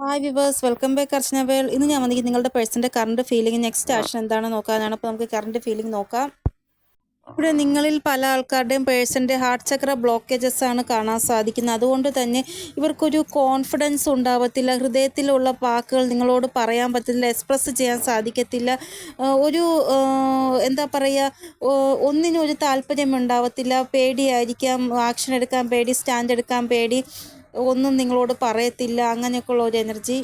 Hi viewers welcome back Archana world ഇന്ന് ഞാൻ വന്നിരിക്കുന്നത് നിങ്ങളുടെ പേഴ്സന്റെ കറണ്ട് ഫീലിംഗ് നെക്സ്റ്റ് ആക്ഷൻ എന്താണെന്ന് നോക്കാനാണ്. അപ്പോൾ നമുക്ക് കറണ്ട് ഫീലിംഗ് നോക്കാം. ഇവിടെ നിങ്ങളിൽ പല ആൾക്കാരുടെയും പേഴ്സന്റെ ഹാർട്ട് ചക്ര ബ്ലോക്കേജസ് ആണ് കാണാൻ സാധിക്കുന്നത്. അതുകൊണ്ട് തന്നെ ഇവർക്കൊരു കോൺഫിഡൻസ് ഉണ്ടാവത്തില്ല ഹൃദയത്തിലുള്ള വാക്കുകൾ നിങ്ങളോട് പറയാൻ പറ്റത്തില്ല എക്സ്പ്രസ് ചെയ്യാൻ സാധിക്കത്തില്ല. ഒരു എന്താ പറയുക ഒന്നിനും ഒരു താല്പര്യം ഉണ്ടാവത്തില്ല. പേടിയായിരിക്കാം ആക്ഷൻ എടുക്കാൻ പേടി സ്റ്റാൻഡ് എടുക്കാൻ പേടി. ഒന്നും നിങ്ങളോട് പറയത്തില്ല. അങ്ങനെയൊക്കെയുള്ള ഒരു എനർജി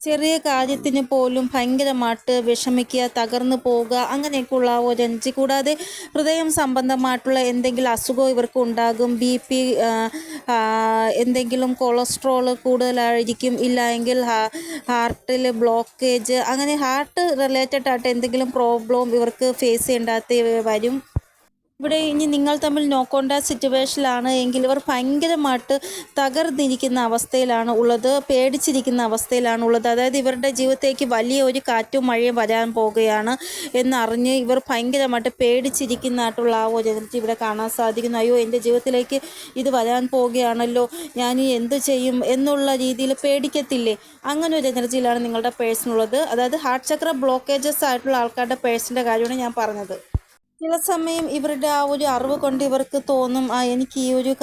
ചെറിയ കാര്യത്തിന് പോലും ഭയങ്കരമായിട്ട് വിഷമിക്കുക തകർന്നു പോവുക അങ്ങനെയൊക്കെയുള്ള ഒരു എനർജി കൂടാതെ ഹൃദയം സംബന്ധമായിട്ടുള്ള എന്തെങ്കിലും അസുഖം ഇവർക്ക് ഉണ്ടാകും. ബി പി എന്തെങ്കിലും കൊളസ്ട്രോൾ കൂടുതലായിരിക്കും. ഇല്ല എങ്കിൽ ഹാർട്ടിൽ ബ്ലോക്കേജ് അങ്ങനെ ഹാർട്ട് റിലേറ്റഡ് ആയിട്ട് എന്തെങ്കിലും പ്രോബ്ലം ഇവർക്ക് ഫേസ് ചെയ്യേണ്ടാത്ത വരും. ഇവിടെ ഇനി നിങ്ങൾ തമ്മിൽ നോക്കേണ്ട സിറ്റുവേഷനിലാണ് എങ്കിൽ ഇവർ ഭയങ്കരമായിട്ട് തകർന്നിരിക്കുന്ന അവസ്ഥയിലാണ് ഉള്ളത് പേടിച്ചിരിക്കുന്ന അവസ്ഥയിലാണ് ഉള്ളത്. അതായത് ഇവരുടെ ജീവിതത്തേക്ക് വലിയ ഒരു കാറ്റും മഴയും വരാൻ പോകുകയാണ് എന്നറിഞ്ഞ് ഇവർ ഭയങ്കരമായിട്ട് പേടിച്ചിരിക്കുന്നതായിട്ടുള്ള ആ ഒരു എനർജി ഇവിടെ കാണാൻ സാധിക്കുന്നു. അയ്യോ എന്റെ ജീവിതത്തിലേക്ക് ഇത് വരാൻ പോവുകയാണല്ലോ ഞാൻ എന്തു ചെയ്യും എന്നുള്ള രീതിയിൽ പേടിക്കത്തില്ലേ? അങ്ങനെ ഒരു എനർജിയിലാണ് നിങ്ങളുടെ പേഴ്സണുള്ളത് അതായത് ഹാർട്ട് ചക്ര ബ്ലോക്കേജസ് ആയിട്ടുള്ള ആൾക്കാരുടെ പേഴ്സിന്റെ കാര്യമാണ് ഞാൻ പറഞ്ഞത്. ചില സമയം ഇവരുടെ ആ ഒരു അറിവ് കൊണ്ട് ഇവർക്ക് തോന്നും ആ എനിക്ക് ഈ ഒരു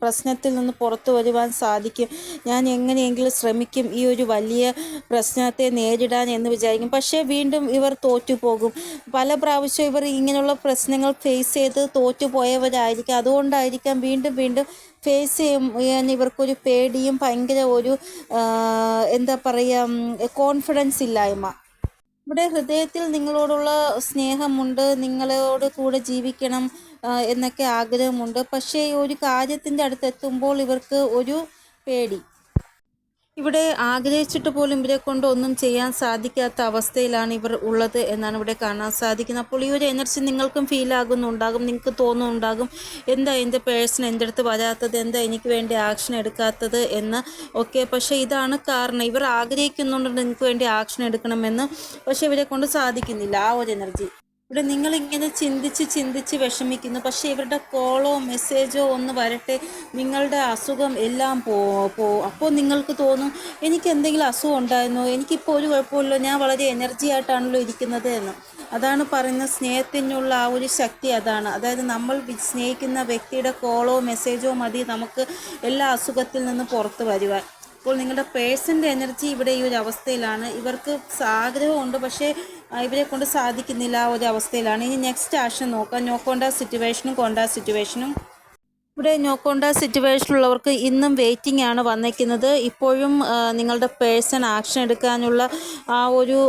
പ്രശ്നത്തിൽ നിന്ന് പുറത്തു വരുവാൻ സാധിക്കും. ഞാൻ എങ്ങനെയെങ്കിലും ശ്രമിക്കും. ഈ ഒരു വലിയ പ്രശ്നത്തെ നേരിടാൻ എന്ന് വിചാരിക്കും. പക്ഷേ വീണ്ടും ഇവർ തോറ്റുപോകും. പല പ്രാവശ്യം ഇവർ ഇങ്ങനെയുള്ള പ്രശ്നങ്ങൾ ഫേസ് ചെയ്ത് തോറ്റുപോയവരായിരിക്കും. അതുകൊണ്ടായിരിക്കാം വീണ്ടും വീണ്ടും ഫേസ് ചെയ്യാൻ ഇവർക്കൊരു പേടിയും ഭയങ്കര ഒരു എന്താ പറയുക കോൺഫിഡൻസ് ഇല്ലായ്മ. ഇവിടെ ഹൃദയത്തിൽ നിങ്ങളോടുള്ള സ്നേഹമുണ്ട് നിങ്ങളോട് കൂടെ ജീവിക്കണം എന്നൊക്കെ ആഗ്രഹമുണ്ട്. പക്ഷേ ഒരു കാര്യത്തിന്റെ അടുത്തെത്തുമ്പോൾ ഇവർക്ക് ഒരു പേടി. ഇവിടെ ആഗ്രഹിച്ചിട്ട് പോലും ഇവരെ കൊണ്ട് ഒന്നും ചെയ്യാൻ സാധിക്കാത്ത അവസ്ഥയിലാണ് ഇവർ ഉള്ളത് എന്നാണ് ഇവിടെ കാണാൻ സാധിക്കുന്നത്. അപ്പോൾ ഈ ഒരു എനർജി നിങ്ങൾക്കും ഫീൽ ആകുന്നുണ്ടാകും നിങ്ങൾക്ക് തോന്നുന്നുണ്ടാകും എന്താ എന്റെ പേഴ്സൺ എന്റെ അടുത്ത് വരാത്തത്? എന്താ എനിക്ക് വേണ്ടി ആക്ഷൻ എടുക്കാത്തത് എന്ന് ഒക്കെ പക്ഷേ ഇതാണ് കാരണം. ഇവർ ആഗ്രഹിക്കുന്നുണ്ട് നിങ്ങൾക്ക് വേണ്ടി ആക്ഷൻ എടുക്കണമെന്ന് പക്ഷേ ഇവരെ കൊണ്ട് സാധിക്കുന്നില്ല ആ ഒരു എനർജി ഇവിടെ നിങ്ങളിങ്ങനെ ചിന്തിച്ച് ചിന്തിച്ച് വിഷമിക്കുന്നു. പക്ഷേ ഇവരുടെ കോളോ മെസ്സേജോ ഒന്ന് വരട്ടെ. നിങ്ങളുടെ അസുഖം എല്ലാം പോ പോ അപ്പോൾ നിങ്ങൾക്ക് തോന്നും എനിക്ക് എന്തെങ്കിലും അസുഖം ഉണ്ടായിരുന്നോ? എനിക്കിപ്പോൾ ഒരു കുഴപ്പമില്ല. ഞാൻ വളരെ എനർജി ആയിട്ടാണല്ലോ ഇരിക്കുന്നത് എന്ന്. അതാണ് പറയുന്ന സ്നേഹത്തിനുള്ള ആ ഒരു ശക്തി അതാണ്. അതായത് നമ്മൾ സ്നേഹിക്കുന്ന വ്യക്തിയുടെ കോളോ മെസ്സേജോ മതി നമുക്ക് എല്ലാ അസുഖത്തിൽ നിന്ന് പുറത്ത് വരുവാൻ. അപ്പോൾ നിങ്ങളുടെ പേഴ്സന്റെ എനർജി ഇവിടെ ഈ ഒരു അവസ്ഥയിലാണ്. ഇവർക്ക് ആഗ്രഹമുണ്ട്. പക്ഷേ ഇവരെ കൊണ്ട് സാധിക്കുന്നില്ല ഒരു അവസ്ഥയിലാണ്. ഇനി നെക്സ്റ്റ് ആക്ഷൻ നോക്കാം. നോക്കോണ്ട സിറ്റുവേഷനും കോണ്ട സിറ്റുവേഷനും ഇവിടെ നോക്കോണ്ട സിറ്റുവേഷനിലുള്ളവർക്ക് ഇന്നും വെയിറ്റിംഗ് ആണ് വന്നേക്കുന്നത് ഇപ്പോഴും നിങ്ങളുടെ പേഴ്സൺ ആക്ഷൻ എടുക്കാനുള്ള ആ ഒരു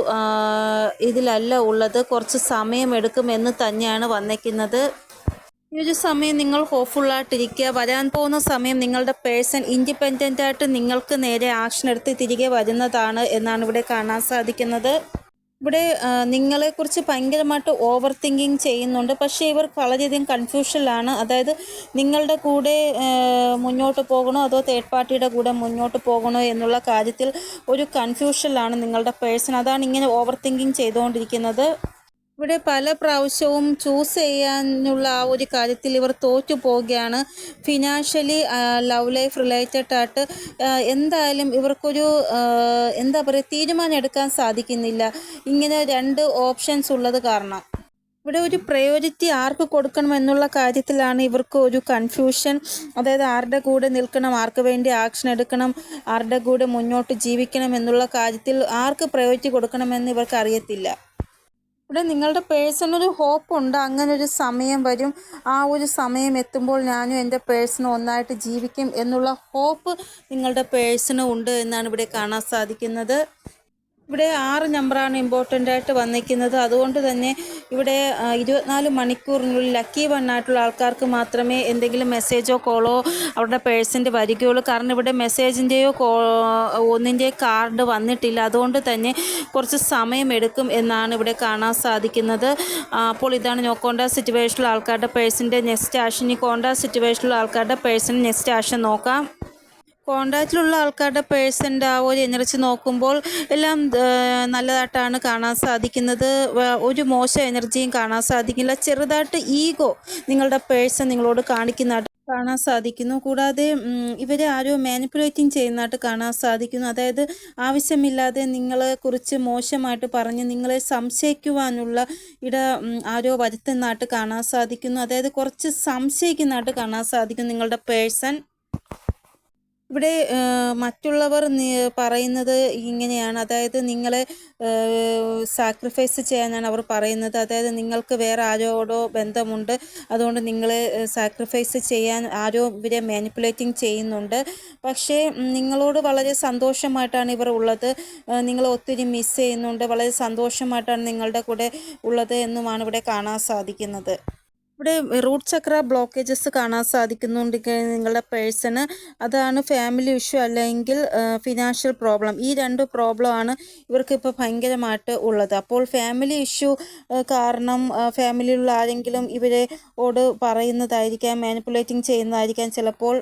ഇതിലല്ല ഉള്ളത്. കുറച്ച് സമയമെടുക്കുമെന്ന് തന്നെയാണ് വന്നേക്കുന്നത് ഈ ഒരു സമയം നിങ്ങൾ ഹോപ്പ്ഫുള്ളായിട്ടിരിക്കുക വരാൻ പോകുന്ന സമയം നിങ്ങളുടെ പേഴ്സൺ ഇൻഡിപെൻഡന്റ് ആയിട്ട് നിങ്ങൾക്ക് നേരെ ആക്ഷൻ എടുത്ത് തിരികെ വരുന്നതാണ് എന്നാണ് ഇവിടെ കാണാൻ സാധിക്കുന്നത്. ഇവിടെ നിങ്ങളെ കുറിച്ച് ഭയങ്കരമായിട്ട് ഓവർ തിങ്കിങ് ചെയ്യുന്നുണ്ട്. പക്ഷേ ഇവർ വളരെയധികം കൺഫ്യൂഷനിലാണ് അതായത് നിങ്ങളുടെ കൂടെ മുന്നോട്ട് പോകണോ അതോ തേർഡ് പാർട്ടിയുടെ കൂടെ മുന്നോട്ട് പോകണോ എന്നുള്ള കാര്യത്തിൽ ഒരു കൺഫ്യൂഷനിലാണ് നിങ്ങളുടെ പേഴ്സൺ അതാണ് ഇങ്ങനെ ഓവർ തിങ്കിങ് ചെയ്തുകൊണ്ടിരിക്കുന്നത്. ഇവിടെ പല പ്രാവശ്യവും ചൂസ് ചെയ്യാനുള്ള ആ ഒരു കാര്യത്തിൽ ഇവർ തോറ്റു പോവുകയാണ്. ഫിനാൻഷ്യലി ലവ് ലൈഫ് റിലേറ്റഡ് ആയിട്ട് എന്തായാലും ഇവർക്കൊരു എന്താ പറയുക തീരുമാനം എടുക്കാൻ സാധിക്കുന്നില്ല. ഇങ്ങനെ രണ്ട് ഓപ്ഷൻസ് ഉള്ളത് കാരണം. ഇവിടെ ഒരു പ്രയോറിറ്റി ആർക്ക് കൊടുക്കണം എന്നുള്ള കാര്യത്തിലാണ് ഇവർക്ക് ഒരു കൺഫ്യൂഷൻ അതായത് ആരുടെ കൂടെ നിൽക്കണം ആർക്ക് വേണ്ടി ആക്ഷൻ എടുക്കണം ആരുടെ കൂടെ മുന്നോട്ട് ജീവിക്കണം എന്നുള്ള കാര്യത്തിൽ ആർക്ക് പ്രയോറിറ്റി കൊടുക്കണമെന്ന് ഇവർക്ക് അറിയത്തില്ല. ഇവിടെ നിങ്ങളുടെ പേഴ്സണൊരു ഹോപ്പ് ഉണ്ട്. അങ്ങനെ ഒരു സമയം വരും. ആ ഒരു സമയം എത്തുമ്പോൾ ഞാനും എന്റെ പേഴ്സണും ഒന്നായിട്ട് ജീവിക്കും എന്നുള്ള ഹോപ്പ് നിങ്ങളുടെ പേഴ്സണും ഉണ്ട് എന്നാണ് ഇവിടെ കാണാൻ സാധിക്കുന്നത്. ഇവിടെ ആറ് നമ്പറാണ് ഇമ്പോർട്ടന്റ് ആയിട്ട് വന്നിരിക്കുന്നത്. അതുകൊണ്ട് തന്നെ ഇവിടെ ഇരുപത്തിനാല് മണിക്കൂറിനുള്ളിൽ ലക്കി വൺ ആയിട്ടുള്ള ആൾക്കാർക്ക് മാത്രമേ എന്തെങ്കിലും മെസ്സേജോ കോളോ അവരുടെ പേഴ്സിന്റെ വരികയുള്ളൂ. കാരണം ഇവിടെ മെസ്സേജിന്റെയോ കോ ഒന്നിന്റെയോ കാർഡ് വന്നിട്ടില്ല. അതുകൊണ്ട് തന്നെ കുറച്ച് സമയമെടുക്കും എന്നാണ് ഇവിടെ കാണാൻ സാധിക്കുന്നത്. അപ്പോൾ ഇതാണ് നോക്കോണ്ട സിറ്റുവേഷനിലുള്ള ആൾക്കാരുടെ പേഴ്സിന്റെ നെക്സ്റ്റ് ആഷൻ ഈ കോണ്ടാക്ട് സിറ്റുവേഷനിലുള്ള ആൾക്കാരുടെ പേഴ്സിന്റെ നെക്സ്റ്റ് ആഷൻ നോക്കാം. കോണ്ടാക്റ്റിലുള്ള ആൾക്കാരുടെ പേഴ്സന്റെ ആ ഒരു എനർജി നോക്കുമ്പോൾ എല്ലാം നല്ലതായിട്ടാണ് കാണാൻ സാധിക്കുന്നത്. ഒരു മോശം എനർജിയും കാണാൻ സാധിക്കില്ല. ചെറുതായിട്ട് ഈഗോ നിങ്ങളുടെ പേഴ്സൺ നിങ്ങളോട് കാണിക്കുന്നതായിട്ട് കാണാൻ സാധിക്കുന്നു. കൂടാതെ ഇവരെ ആരോ മാനിപ്പുലേറ്റിംഗ് ചെയ്യുന്നതായിട്ട് കാണാൻ സാധിക്കുന്നു. അതായത് ആവശ്യമില്ലാതെ നിങ്ങളെ കുറിച്ച് മോശമായിട്ട് പറഞ്ഞ് നിങ്ങളെ സംശയിക്കുവാനുള്ള ഇട ആരോ വരുത്തുന്നതായിട്ട് കാണാൻ സാധിക്കുന്നു. അതായത് കുറച്ച് സംശയിക്കുന്നതായിട്ട് കാണാൻ സാധിക്കും നിങ്ങളുടെ പേഴ്സൺ. ഇവിടെ മറ്റുള്ളവർ പറയുന്നത് ഇങ്ങനെയാണ്. അതായത് നിങ്ങളെ സാക്രിഫൈസ് ചെയ്യാനാണ് അവർ പറയുന്നത്. അതായത് നിങ്ങൾക്ക് വേറെ ആരോടോ ബന്ധമുണ്ട്. അതുകൊണ്ട് നിങ്ങളെ സാക്രിഫൈസ് ചെയ്യാൻ ആരോ ഇവരെ മാനിപ്പുലേറ്റിംഗ് ചെയ്യുന്നുണ്ട്. പക്ഷേ നിങ്ങളോട് വളരെ സന്തോഷമായിട്ടാണ് ഇവർ ഉള്ളത്. നിങ്ങളെ ഒത്തിരി മിസ് ചെയ്യുന്നുണ്ട്. വളരെ സന്തോഷമായിട്ടാണ് നിങ്ങളുടെ കൂടെ ഉള്ളത് എന്നുമാണ് ഇവിടെ കാണാൻ സാധിക്കുന്നത്. ഇവിടെ റൂട്ട് ചക്ര ബ്ലോക്കേജസ് കാണാൻ സാധിക്കുന്നുണ്ട് നിങ്ങളുടെ പേഴ്സണ് അതാണ് ഫാമിലി ഇഷ്യൂ അല്ലെങ്കിൽ ഫിനാൻഷ്യൽ പ്രോബ്ലം ഈ രണ്ട് പ്രോബ്ലം ആണ് ഇവർക്ക് ഇപ്പോൾ ഭയങ്കരമായിട്ട് ഉള്ളത്. അപ്പോൾ ഫാമിലി ഇഷ്യൂ കാരണം ഫാമിലിയിലുള്ള ആരെങ്കിലും ഇവരെ ഓട് പറയുന്നതായിരിക്കാം മാനിപ്പുലേറ്റിംഗ് ചെയ്യുന്നതായിരിക്കാം. ചിലപ്പോൾ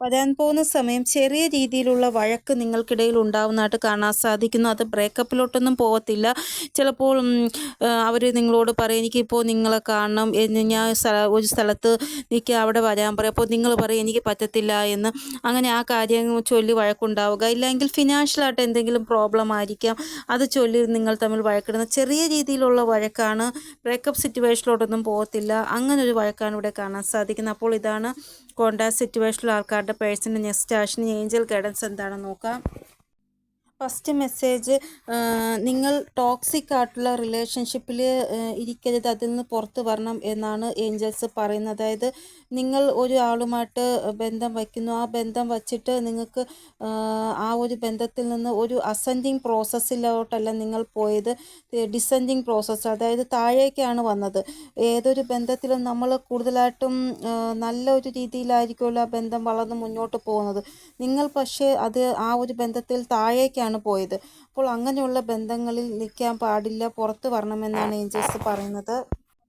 വരാൻ പോകുന്ന സമയം ചെറിയ രീതിയിലുള്ള വഴക്ക് നിങ്ങൾക്കിടയിൽ ഉണ്ടാവുന്നതായിട്ട് കാണാൻ സാധിക്കുന്നു. അത് ബ്രേക്കപ്പിലോട്ടൊന്നും പോകത്തില്ല. ചിലപ്പോൾ അവർ നിങ്ങളോട് പറയും എനിക്കിപ്പോൾ നിങ്ങളെ കാണണം ഞാൻ ഒരു സ്ഥലത്ത് നിൽക്കുക അവിടെ വരാൻ പറയും. അപ്പോൾ നിങ്ങൾ പറയും എനിക്ക് പറ്റത്തില്ല എന്ന്. അങ്ങനെ ആ കാര്യം ചൊല്ലി വഴക്കുണ്ടാവുക. ഇല്ലെങ്കിൽ ഫിനാൻഷ്യലായിട്ട് എന്തെങ്കിലും പ്രോബ്ലം ആയിരിക്കാം. അത് ചൊല്ലി നിങ്ങൾ തമ്മിൽ വഴക്കിടുന്ന ചെറിയ രീതിയിലുള്ള വഴക്കാണ്. ബ്രേക്കപ്പ് സിറ്റുവേഷനിലോട്ടൊന്നും പോകത്തില്ല. അങ്ങനെ ഒരു വഴക്കാണ് ഇവിടെ കാണാൻ സാധിക്കുന്നത്. അപ്പോൾ ഇതാണ് കോണ്ടാക്ട് സിറ്റുവേഷനിൽ ആൾക്കാരുടെ personal next action angel guidance എന്താണെന്ന് നോക്കാം. ഫസ്റ്റ് മെസ്സേജ് നിങ്ങൾ ടോക്സിക് ആയിട്ടുള്ള റിലേഷൻഷിപ്പിൽ ഇരിക്കരുത് അതിൽ നിന്ന് പുറത്ത് വരണം എന്നാണ് ഏഞ്ചൽസ് പറയുന്നത്. അതായത് നിങ്ങൾ ഒരാളുമായിട്ട് ബന്ധം വയ്ക്കുന്നു. ആ ബന്ധം വച്ചിട്ട് നിങ്ങൾക്ക് ആ, ഒരു ബന്ധത്തിൽ നിന്ന് ഒരു അസെൻഡിങ് പ്രോസസ്സിലോട്ടല്ല നിങ്ങൾ പോയത്. ഡിസെൻഡിങ് പ്രോസസ്സ് അതായത് താഴേക്കാണ് വന്നത്. ഏതൊരു ബന്ധത്തിലും നമ്മൾ കൂടുതലായിട്ടും നല്ല ഒരു രീതിയിലായിരിക്കുമല്ലോ ആ ബന്ധം വളർന്ന് മുന്നോട്ട് പോകുന്നത്. നിങ്ങൾ പക്ഷേ അത് ആ ഒരു ബന്ധത്തിൽ താഴേക്കാണ് പോയത്. അപ്പോൾ അങ്ങനെയുള്ള ബന്ധങ്ങളിൽ നിൽക്കാൻ പാടില്ല. പുറത്ത് വരണമെന്നാണ് ഏഞ്ചൽസ് പറയുന്നത്.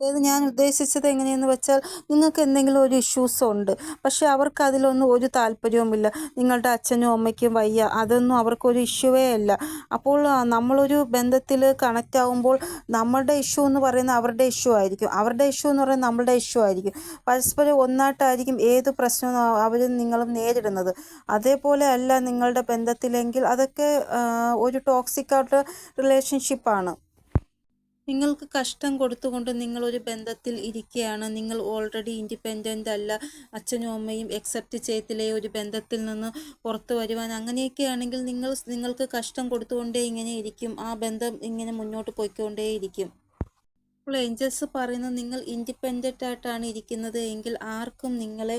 അതായത് ഞാൻ ഉദ്ദേശിച്ചത് എങ്ങനെയെന്ന് വെച്ചാൽ നിങ്ങൾക്ക് എന്തെങ്കിലും ഒരു ഇഷ്യൂസ് ഉണ്ട്. പക്ഷേ അവർക്ക് അതിലൊന്നും ഒരു താല്പര്യവുമില്ല നിങ്ങളുടെ അച്ഛനും അമ്മയ്ക്കും വയ്യ. അതൊന്നും അവർക്കൊരു ഇഷ്യൂവേ അല്ല. അപ്പോൾ നമ്മളൊരു ബന്ധത്തിൽ കണക്റ്റ് ആവുമ്പോൾ നമ്മളുടെ ഇഷ്യൂ എന്ന് പറയുന്നത് അവരുടെ ഇഷ്യൂ ആയിരിക്കും. അവരുടെ ഇഷ്യൂ എന്ന് പറയുന്നത് നമ്മളുടെ ഇഷ്യൂ ആയിരിക്കും. പരസ്പരം ഒന്നായിട്ടായിരിക്കും ഏത് പ്രശ്നവും അവരും നിങ്ങളും നേരിടുന്നത്. അതേപോലെ അല്ല നിങ്ങളുടെ ബന്ധത്തിലെങ്കിൽ അതൊക്കെ ഒരു ടോക്സിക് ആയിട്ട് റിലേഷൻഷിപ്പാണ് നിങ്ങൾക്ക് കഷ്ടം കൊടുത്തുകൊണ്ട് നിങ്ങൾ ഒരു ബന്ധത്തിൽ ഇരിക്കുകയാണ്. നിങ്ങൾ ഓൾറെഡി ഇൻഡിപെൻഡന്റ് അല്ല. അച്ഛനും അമ്മയും എക്സെപ്റ്റ് ചെയ്യത്തില്ലേ ഒരു ബന്ധത്തിൽ നിന്ന് പുറത്തു വരുവാൻ? അങ്ങനെയൊക്കെയാണെങ്കിൽ നിങ്ങൾ നിങ്ങൾക്ക് കഷ്ടം കൊടുത്തുകൊണ്ടേ ഇങ്ങനെ ഇരിക്കും. ആ ബന്ധം ഇങ്ങനെ മുന്നോട്ട് പോയിക്കൊണ്ടേയിരിക്കും. അപ്പോൾ ഏഞ്ചൽസ് പറയുന്നത് നിങ്ങൾ ഇൻഡിപെൻഡന്റ് ആയിട്ടാണ് ഇരിക്കുന്നത് എങ്കിൽ ആർക്കും നിങ്ങളെ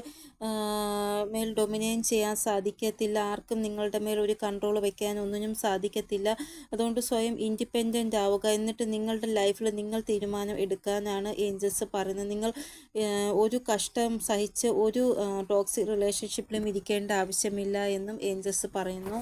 മേൽ ഡൊമിനേറ്റ് ചെയ്യാൻ സാധിക്കത്തില്ല. ആർക്കും നിങ്ങളുടെ മേൽ ഒരു കൺട്രോൾ വയ്ക്കാൻ ഒന്നിനും സാധിക്കത്തില്ല. അതുകൊണ്ട് സ്വയം ഇൻഡിപെൻഡന്റ് ആവുക. എന്നിട്ട് നിങ്ങളുടെ ലൈഫിൽ നിങ്ങൾ തീരുമാനം എടുക്കാനാണ് ഏഞ്ചൽസ് പറയുന്നത്. നിങ്ങൾ ഒരു കഷ്ടം സഹിച്ച് ഒരു ടോക്സിക് റിലേഷൻഷിപ്പിലും ഇരിക്കേണ്ട ആവശ്യമില്ല എന്നും ഏഞ്ചൽസ് പറയുന്നു.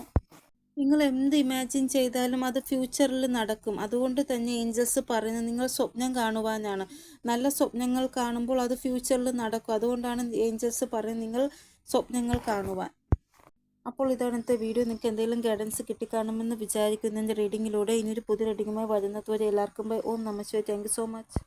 നിങ്ങൾ എന്ത് ഇമാജിൻ ചെയ്താലും അത് ഫ്യൂച്ചറിൽ നടക്കും. അതുകൊണ്ട് തന്നെ ഏഞ്ചൽസ് പറയുന്നത് നിങ്ങൾ സ്വപ്നം കാണുവാനാണ്. നല്ല സ്വപ്നങ്ങൾ കാണുമ്പോൾ അത് ഫ്യൂച്ചറിൽ നടക്കും. അതുകൊണ്ടാണ് ഏഞ്ചൽസ് പറയുന്നത് നിങ്ങൾ സ്വപ്നങ്ങൾ കാണുവാൻ. അപ്പോൾ ഇതാണ് ഇന്നത്തെ വീഡിയോ. നിങ്ങൾക്ക് എന്തെങ്കിലും ഗൈഡൻസ് കിട്ടിക്കാണുമെന്ന് വിചാരിക്കുന്നതിന്റെ റീഡിങ്ങിലൂടെ ഇനിയൊരു പുതിയ റീഡിങ്ങുമായി വരുന്നതുവരെ എല്ലാവർക്കും ബൈ ഓം നമസ്വേ താങ്ക് സോ മച്ച്